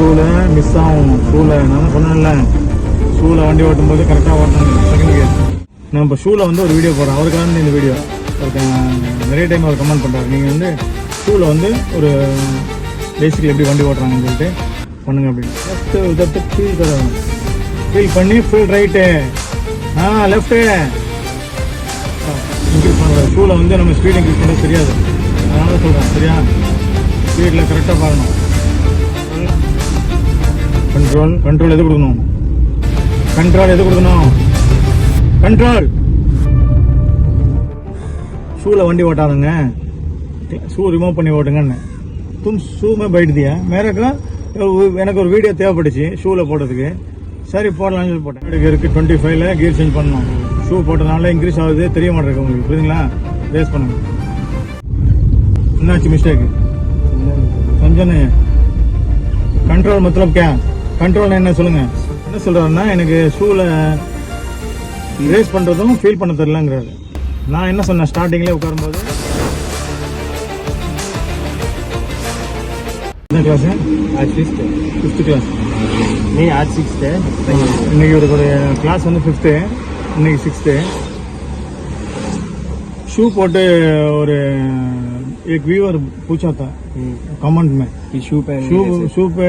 ஷூவில் miss ஆகும். ஷூவில் நான் சொன்னேன்ல. ஷூவில் வண்டி ஓட்டும் போது கரெக்டாக ஓட்டணும். செகண்ட் கியர் நான் இப்போ ஷூவில் வந்து ஒரு வீடியோ போடுறேன் அவருக்கான இந்த வீடியோ நிறைய டைம் அவர் கமெண்ட் பண்ணுறாரு நீங்கள் வந்து ஷூவில் வந்து ஒரு பேசிக்கலி எப்படி வண்டி ஓட்டுறாங்கன்னு சொல்லிட்டு பண்ணுங்க அப்படின்னு ஃபஸ்ட்டு இதற்கு ஃபீல் தரணும் ஃபீல் பண்ணி. ஃபுல் ரைட்டு ஆ லெஃப்ட்டு இன்க்ரீஸ் பண்ணுற ஷூவில் வந்து நம்ம ஸ்பீட் இன்க்ரீஸ் பண்ண தெரியாது. அதனால சொல்கிறேன் சரியா? ஸ்பீடில் கரெக்டாக பாருங்கள் கண்ட்ரோல் கண்ட்ரோல் எது கொடுக்கணும்? கண்ட்ரோல் எது கொடுக்கணும்? கண்ட்ரோல்! ஷூவில் வண்டி ஓட்டாதுங்க. ஷூ ரிமூவ் பண்ணி ஓட்டுங்கன்னு. தும் ஷூமே போயிடுதியா? தியா மேரக்கா எனக்கு ஒரு வீடியோ தேவைப்பட்டுச்சு ஷூவில் போடுறதுக்கு. சரி போடலாம்னு சொல்லி போட்டேன். இருக்கு டுவெண்ட்டி ஃபைவ்ல கியர் சேஞ்ச் பண்ணணும். ஷூ போட்டதுனால இன்க்ரீஸ் ஆகுது தெரிய மாட்டேங்குது உங்களுக்கு. புரியுதுங்களா? ரேஸ் பண்ணுங்க. என்னாச்சு மிஸ்டேக் சஞ்சன கண்ட்ரோல் மத்தலப் கே கண்ட்ரோல் என்ன சொல்லுங்க? என்ன சொல்றாருன்னா எனக்கு ஷூவில் ரேஸ் பண்ணுறதும் ஃபீல் பண்ண தெரிலங்கிறாரு நான் என்ன சொன்னேன் ஸ்டார்டிங்லேயே உட்காரும்போது? என்ன class or sixth fifth class நீ ஆர் சிக்ஸ்த்து இன்னைக்கு ஒரு கிளாஸ் வந்து ஃபிஃப்த்து இன்னைக்கு சிக்ஸ்த்து ஷூ போட்டு ஒரு एक व्यूअर पूछा था कमेंट में कि शू पहन शू शू पे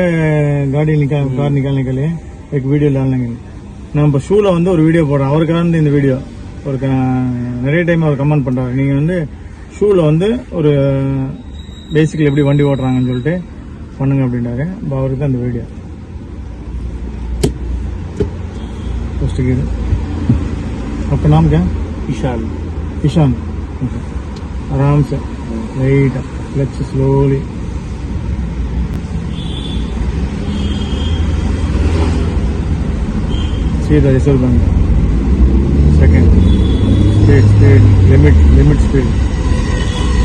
गाड़ी निकाल कार निकालने के लिए एक वीडियो डालने के लिए நான் இப்போ ஷூவில் வந்து ஒரு வீடியோ போடுறேன் அவருக்காக வந்து இந்த வீடியோ ஒரு க- நிறைய டைம் அவர் கமெண்ட் பண்ணுறாரு நீங்கள் வந்து ஷூவில் வந்து ஒரு பேசிக்கலி எப்படி வண்டி ஓட்டுறாங்கன்னு சொல்லிட்டு பண்ணுங்க அப்படின்றாரு இப்போ அவருக்கு தான் இந்த வீடியோ फर्स्ट गियर आपका नाम क्या ईशान ईशान आराम से। लाइट क्लच स्लोली सीधा रिसल one second speed speed limit limit speed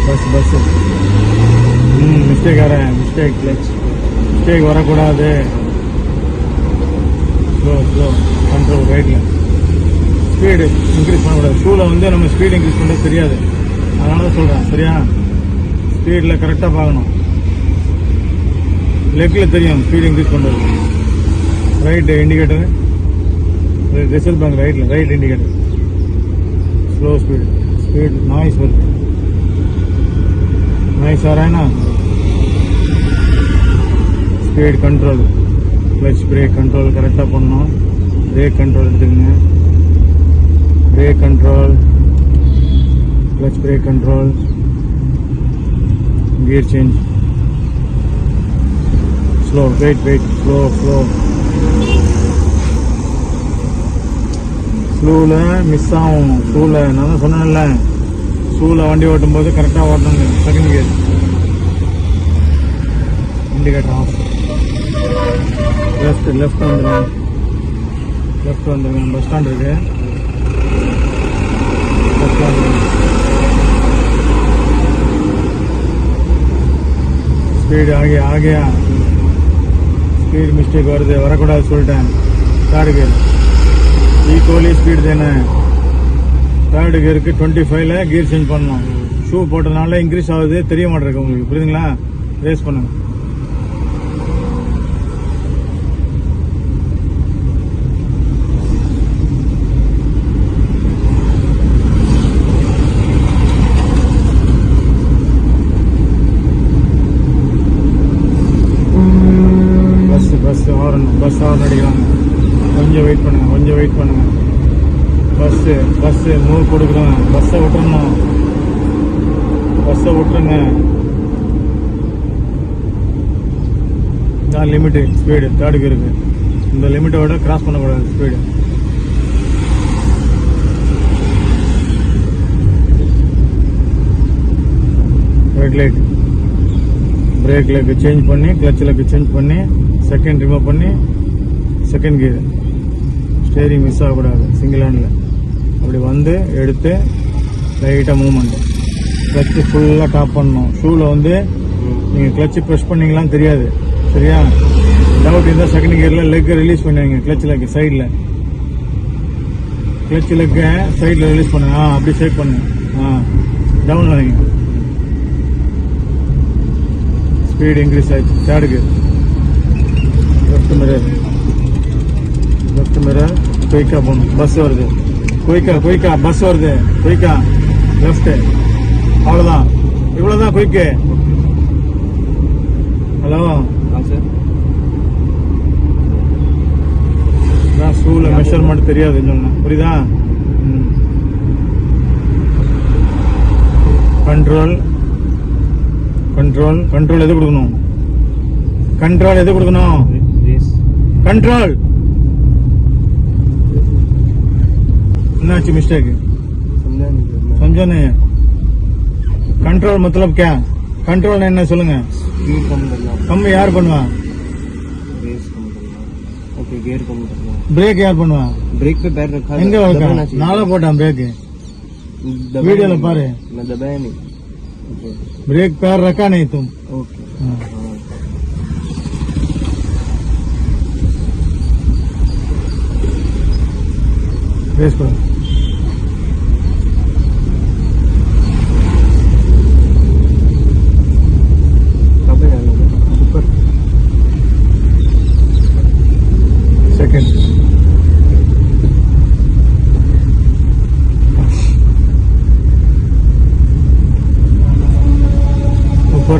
बस बस मिस्टेक आ रहा है. Mistake clutch mistake वरकूड़ा slow slow control right left speed increase பண்ணக்கூடாது. ஷூவில் வந்து நம்ம ஸ்பீடு இன்க்ரீஸ் பண்ண தெரியாது. அதனால தான் சொல்கிறேன் சரியா ஸ்பீடில் கரெக்டாக பார்க்கணும். லெக்கில் தெரியும் ஸ்பீடு இன்க்ரீஸ் பண்ணுறது ரைட்டு இண்டிகேட்டரு ரிசல்ட் பேங்க் ரைட்டில் right indicator slow speed speed noise வருது noise வராயினா speed control clutch brake control கரெக்டாக பண்ணணும். பிரேக் கண்ட்ரோல் எடுத்துக்கங்க. Brake control clutch brake control gear change. Slow wait wait slow slow. ஸ்லூவில் miss ஆகும். ஸ்லூவில் நான் தான் சொன்னேன்ல. ஸ்லூவில் வண்டி ஓட்டும் போது கரெக்டாக ஓட்டணும் second gear indicator off left left வந்துடுங்க லெஃப்ட் வந்துடுங்க பஸ் ஸ்டாண்ட் இருக்குது ஸ்பீடு ஆகிய ஆகியா ஸ்பீட் மிஸ்டேக் வருது வரக்கூடாது சொல்லிட்டேன் தேர்டு கியர் ஈக்குவலி ஸ்பீடு தானே தேர்டு கியருக்கு டுவெண்ட்டி ஃபைவ்ல கியர் சேஞ்ச் பண்ணணும் ஷூ போட்டதுனால இன்க்ரீஸ் ஆகுது. தெரிய மாட்டேருக்கு உங்களுக்கு? புரியுதுங்களா? ரேஸ் பண்ணுங்க bus bus horn bus horn அடிக்கிறாங்க கொஞ்சம் வெயிட் பண்ணுங்க கொஞ்சம் வெயிட் பண்ணுங்க பஸ்ஸு பஸ்ஸு கொடுக்குறோம். பஸ்ஸை விட்டுறணும். பஸ்ஸை விட்டுருங்க. தான் லிமிட்டு ஸ்பீடு தேர்டுக்கு இருக்குது இந்த லிமிட்டை விட கிராஸ் பண்ணக்கூடாது speed red light brake change பண்ணி கிளச் சேஞ்ச் பண்ணி செகண்ட் ரிமூவ் பண்ணி செகண்ட் கியர் ஸ்டேரிங் மிஸ் ஆகக்கூடாது சிங்கிள் ஹேண்டில் அப்படி வந்து எடுத்து லைட்டாக மூவ்மெண்ட் கிளச்சு ஃபுல்லாக டாப் பண்ணணும். ஷூவில் வந்து நீங்கள் கிளச்சு ப்ரெஸ் பண்ணிங்களாம் தெரியாது. சரியா? டவுட் இருந்தால் செகண்ட் கியரில் லெக்கை ரிலீஸ் பண்ணுவீங்க கிளச் லெக் சைடில் கிளச் லெக்கை சைடில் ரிலீஸ் பண்ணுங்க. ஆ அப்படி ஷேக் பண்ணு. ஆ டவுன் வைங்க. ஸ்பீடு இன்க்ரீஸ் ஆயிடுச்சு. தேர்டுக்கு லெஃப்ட் மிரர் லெஃப்ட் மிரர் குயிக்காக போகணும். பஸ் வருது. குயிக்கா குயிக்கா பஸ் வருது. குயிக்கா லெஃப்ட் அவ்வளோதான் இவ்வளோதான் குயிக்கு. ஹலோ? நான் ஷூவில் மெஷர்மெண்ட் தெரியாதுன்னு சொன்னேன். புரியுதா? கண்ட்ரோல் கண்ட்ரோல் கண்ட்ரோல் எது கொடுக்கணும்? கண்ட்ரோல் எது கொடுக்கணும்? ரேஸ் कंट्रोल एनाची मिस्टेक समझा नहीं सर मैं समझो नहीं कंट्रोल मतलब क्या कंट्रोल என்ன சொல்லுங்க स्पीड कम करना கம்மி யார் பண்ணுவா रेस कम करना ओके गियर कम करना பிரேக் யார் பண்ணுவா ब्रेक पे पैर रखा எங்க दबाना வைக்க चाहिए। நாளா போட்டான் பிரேக் दबाया वीडियो नहीं। लो पारे। मैं दबाया नहीं ओके ब्रेक पैर रखा नहीं तुम ओके हाँ। हाँ। रेस करो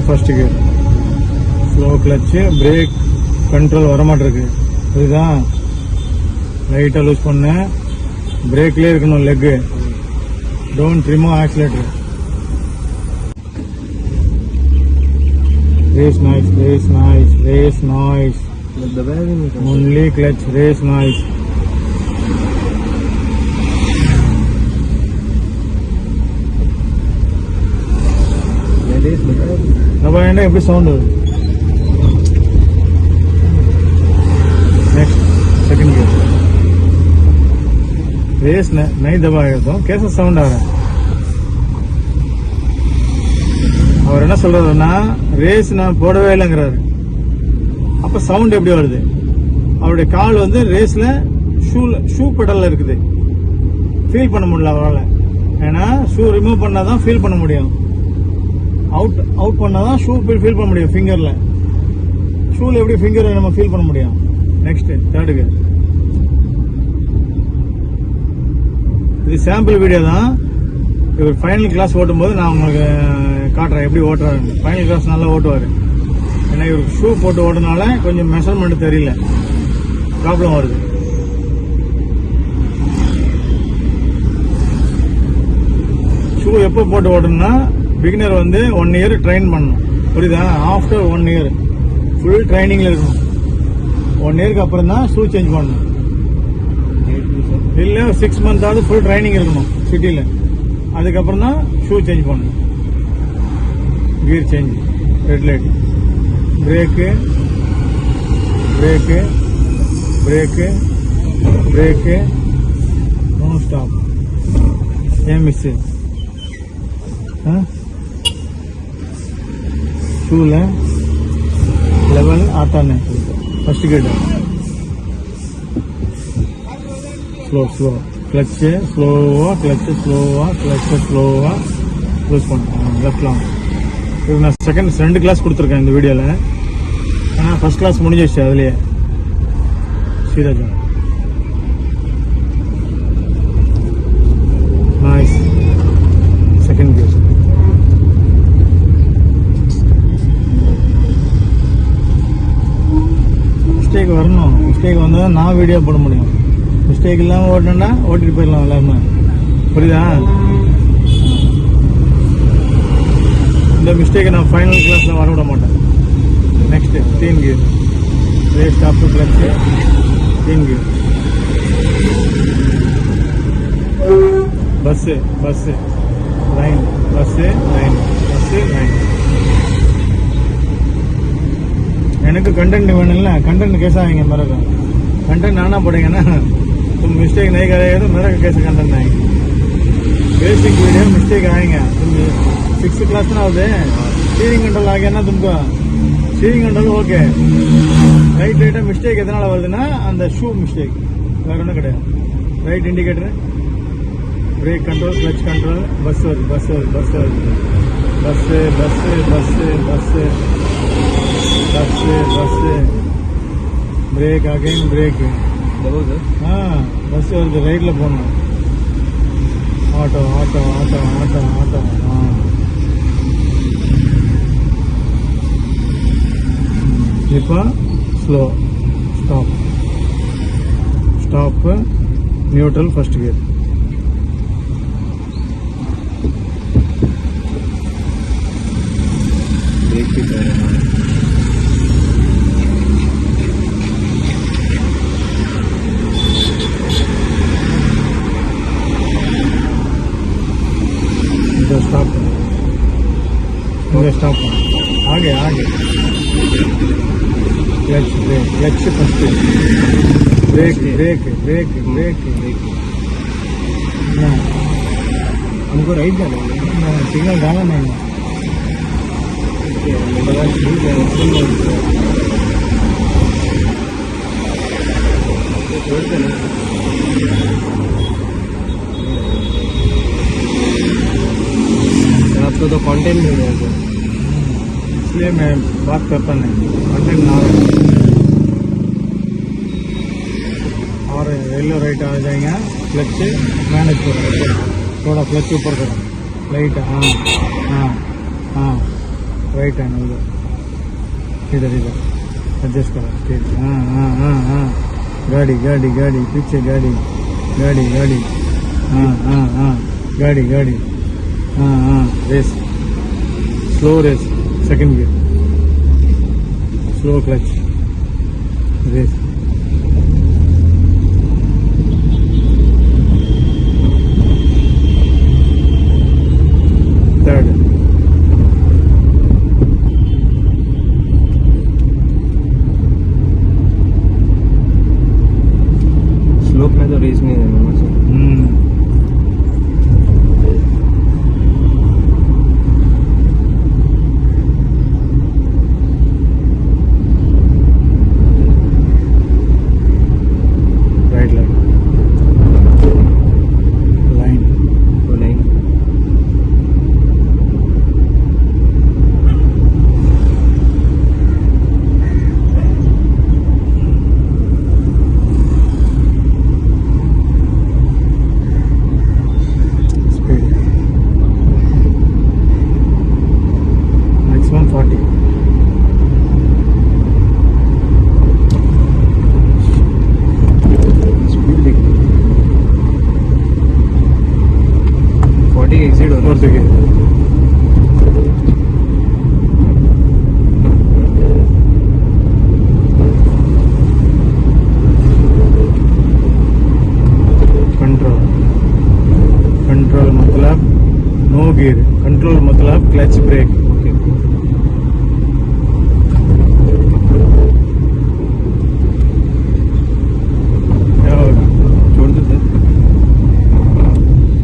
first gear slow clutch brake control वरमाटा light loose पड़े ब्रेक लग डिमो accelerator race noise race noise race noise only clutch race noise बताया भी नहीं। दबाएंगे எப்படி சவுண்ட் வருது नेक्स्ट सेकंड गियर रेस न, नहीं दबाएगा तो कैसा साउंड आ रहा है அவர் என்ன சொல்றாருன்னா ரேஸ் நான் போடவே இல்லைங்கிறாரு அப்ப சவுண்ட் எப்படி வருது அவருடைய கால் வந்து ரேஸ்ல ஷூல ஷூ பெடல்ல இருக்குது ஃபீல் பண்ண முடியல அவரால் ஏன்னா ஷூ ரிமூவ் பண்ணாதான் ஃபீல் பண்ண முடியும் அவுட் அவுட் பண்ணால் தான் ஷூ ஃபீல் பண்ண முடியும் ஃபிங்கரில் ஷூவில் எப்படி ஃபிங்கரை நம்ம ஃபீல் பண்ண முடியும்? நெக்ஸ்ட் தேர்டுக்கு இது சாம்பிள் வீடியோ தான். இவர் ஃபைனல் கிளாஸ் ஓட்டும்போது நான் உங்களுக்கு காட்டுறேன் எப்படி ஓட்டுறாருன்னு. ஃபைனல் கிளாஸ் நல்லா ஓட்டுவார். ஏன்னா இவருக்கு ஷூ போட்டு ஓட்டுனால கொஞ்சம் மெஷர்மெண்ட் தெரியல. ப்ராப்ளம் வருது. ஷூ எப்போ போட்டு ஓட்டணும்னா பிகினர் வந்து ஒன் இயர் ட்ரெயின் பண்ணணும். புரியுதா? ஆஃப்டர் ஒன் இயர் ஃபுல் ட்ரைனிங்கில் இருக்கணும். ஒன் இயருக்கு அப்புறம் தான் ஷூ சேஞ்ச் பண்ணணும். இல்லை சிக்ஸ் மந்த்தாவது ஃபுல் ட்ரைனிங் இருக்கணும் சிட்டியில் அதுக்கப்புறம் தான் ஷூ சேஞ்ச் பண்ணணும். Gear change red light brake brake brake brake no stop ஏன் மிஸ்ஸு ஆ ஷூவில் லெவல் ஆத்தானே ஃபர்ஸ்ட் கேட்டு ஸ்லோ ஸ்லோ கிளச்சு ஸ்லோவாக கிளச்சு ஸ்லோவாக கிளச்சு ஸ்லோவாக யூஸ் பண்ணுறேன் லெஃப்ட் லாங் இது நான் செகண்ட் ரெண்டு கிளாஸ் கொடுத்துருக்கேன் இந்த வீடியோவில் ஆனால் ஃபர்ஸ்ட் கிளாஸ் முடிஞ்சிருச்சு அதுலேயே. Sriraja noise second gear mistake வரணும். மிஸ்டேக் வந்தால் தான் நான் வீடியோ போட முடியும். மிஸ்டேக் இல்லாமல் ஓட்டணும்னா ஓட்டிட்டு போயிடலாம் எல்லாருமே. புரியுதா? இந்த மிஸ்டேக்கை நான் ஃபைனல் கிளாஸில் வர விட மாட்டேன். Next dean gear race stop two clutch தீன் gear bus bus line bus line bus line எனக்கு कंटेंट வேணும்ல कंटेंट कैसा आएंगे मेरे को कंटेंट आना पड़ेगा ना तुम मिस्टेक नहीं करेगा तो मेरे को कैसे कंटेंट आएंगे बेसिक वीडियो मिस्टेक आएंगे तुम सिक्स क्लास में होते ஸ்டீரிங் கண்ட்ரோல் ஆகியா तुमको ஸ்டீரிங் கண்ட்ரோல் ஓகே ரைட் ரைட்டாக மிஸ்டேக் எதனால வருதுன்னா அந்த ஷூ மிஸ்டேக் வேற ஒன்றும் கிடையாது right indicator brake control clutch control bus வருது பஸ் வருது பஸ் வருது bus bus bus bus bus bus brake again brake double sir ஆ பஸ் வருது ரைட்டில் போகணும் auto auto auto auto auto ஆ இப்போ slow stop stop neutral first stop stop आगे आगे. Brake brake brake brake brake brake हमको right जाना है. Signal डाला नहीं आपको तो कंटेंट मिल रहा है इसलिए मैं बात करता नहीं। कंटेंट ना और येलो राइट आ जाएँगे क्लच मैनेज करो। थोड़ा क्लच ऊपर करो। राइट हाँ हाँ हाँ। राइट है उधर इधर इधर। एडजस्ट करो। ठीक। हाँ हाँ हाँ हाँ। गाड़ी गाड़ी गाड़ी। पीछे गाड़ी। गाड़ी गाड़ी। हाँ हाँ हाँ। गाड़ी गाड़ी। Race slow race second gear slow clutch race clutch brake okay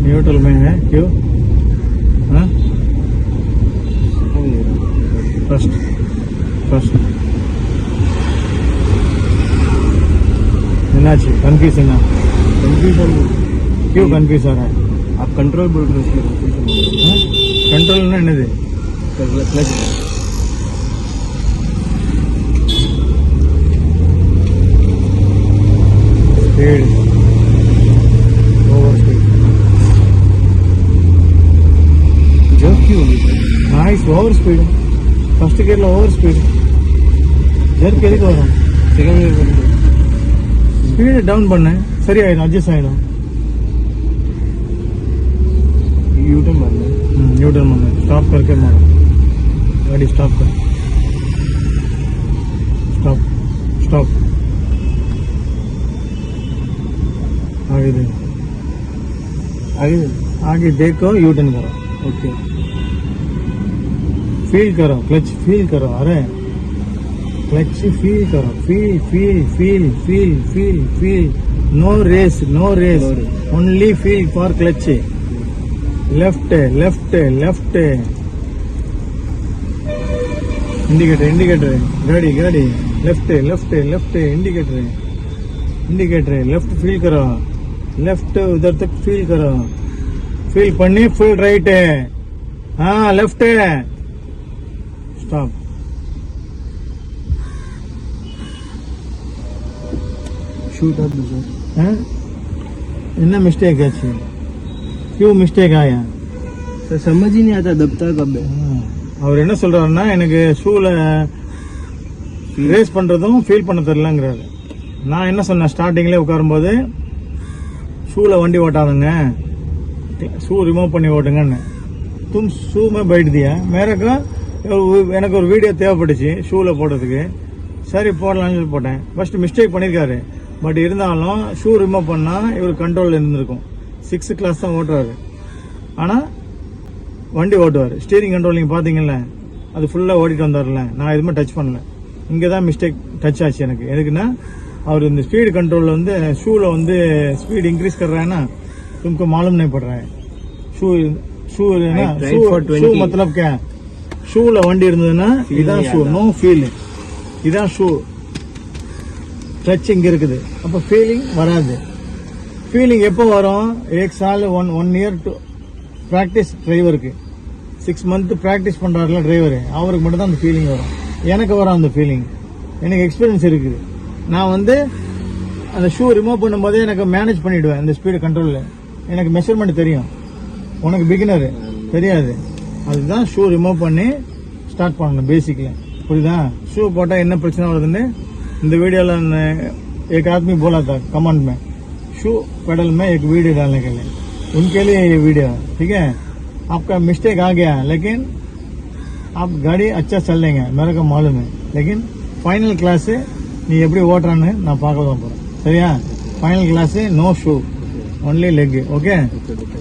neutral में है क्यों? हाँ? फ़र्स्ट फ़र्स्ट कंफ्यूजन क्यों कन्फ्यूज़ आ रहा है? आप कंट्रोल बोल रहे हो ಕಂಟ್ರೋಲ್ ನಡೆದಿದೆ ಸ್ಪೀಡ್ ಓವರ್ ಸ್ಪೀಡ್ ಜರ್ಕಿ ಹೋಗಿ ನಾಯ್ಸ್ ಓವರ್ ಸ್ಪೀಡ್ ಫಸ್ಟ್ ಗೇರ್ಲ ಓವರ್ ಸ್ಪೀಡ್ ಜರ್ಕ್ ಎದಕ್ಕೆ ವரும் ಸೆಕೆಂಡ್ ಗೇರ್ ಬಂದು ஸ்பீடு டவுன் பண்ணேன் சரி ஆயிடும் அட்ஜஸ்ட் ஆயிடும் யூட்டன் பண்ணு न्यूटन मारो स्टॉप करके मारो। गाड़ी स्टॉप कर। स्टॉप स्टॉप आगे देखो। आगे आगे देखो यू टर्न करो। ओके फील करो क्लच फील करो अरे। क्लच फील करो feel feel feel feel feel feel no race no race only feel for clutch Left left left indicator indicator गाड़ी गाड़ी left left left indicator indicator left feel करो left उधर तक feel करो feel पन्नी full right है हाँ left है स्टॉप शूट अप सर हाँ? क्यों मिस्टेक आया सर समझ ही नहीं आता दबता कब है அவர் என்ன சொல்றாருன்னா எனக்கு ஷூல ரேஸ் பண்றதும் ஃபீல் பண்ண தெரியலங்கிறாரு நான் என்ன சொன்னேன் ஸ்டார்டிங்ல உட்காரும்போது ஷூல வண்டி ஓட்டாதுங்க ஷூ ரிமூவ் பண்ணி ஓட்டுங்கன்னு தும் ஷூ மே பைட் தியா மேரக்கு எனக்கு ஒரு வீடியோ தேவைப்பட்டுச்சு ஷூல போடுறதுக்கு சரி போடலாம்னு சொல்லி போட்டேன் ஃபர்ஸ்ட் மிஸ்டேக் பண்ணியிருக்காரு பட் இருந்தாலும் ஷூ ரிமூவ் பண்ணா இவர் கண்ட்ரோல் இருந்திருக்கும் சிக்ஸ்த்து கிளாஸ் தான் ஓட்டுறாரு. ஆனால் வண்டி ஓட்டுவார். ஸ்டீரிங் கண்ட்ரோல் நீங்கள் பார்த்தீங்கல்ல அது ஃபுல்லாக ஓடிட்டு வந்தார்ல நான் எதுவுமே டச் பண்ணல. இங்கே தான் மிஸ்டேக் டச் ஆச்சு எனக்கு. எதுக்குன்னா அவர் இந்த ஸ்பீடு கண்ட்ரோலில் வந்து ஷூவில் வந்து ஸ்பீடு இன்க்ரீஸ் கர்றாங்கன்னா तुमको मालूम नहीं ஷூ रहा है ஷூ ஷூ ஷூ மத்தலப் கே ஷூவில் வண்டி இருந்ததுன்னா இதுதான் ஷூ நோ ஃபீலிங் இதுதான் ஷூ டச் இங்கே இருக்குது. அப்போ ஃபீலிங் வராது. ஃபீலிங் எப்போ வரும்? ஏக் சால் one one year to practice டிரைவருக்கு சிக்ஸ் மந்த்து ப்ராக்டிஸ் பண்ணுறாருல டிரைவரு அவருக்கு மட்டும் தான் அந்த ஃபீலிங் வரும். எனக்கு வரும் அந்த ஃபீலிங் எனக்கு எக்ஸ்பீரியன்ஸ் இருக்குது. நான் வந்து அந்த ஷூ ரிமூவ் பண்ணும்போதே எனக்கு மேனேஜ் பண்ணிவிடுவேன் அந்த ஸ்பீடு கண்ட்ரோலில் எனக்கு மெஷர்மெண்ட் தெரியும். உனக்கு பிகினரு தெரியாது. அதுதான் ஷூ ரிமூவ் பண்ணி ஸ்டார்ட் பண்ணணும் பேசிக்கில் புரியுதா? ஷூ போட்டால் என்ன பிரச்சனை வருதுன்னு இந்த வீடியோவில் எக் ஆத்மி போலா தா கமாண்ட் மேன் शू पेडल में एक वीडियो डालने के लिए उनके लिए ये वीडियो है ठीक है आपका मिस्टेक आ गया लेकिन आप गाड़ी अच्छा चल लेंगे मेरे को मालूम है लेकिन ஃபைனல் கிளாஸு நீ எப்படி ஓட்டுறான்னு நான் பார்க்க தான் போகிறேன் சரியா final class no shoe only leg okay okay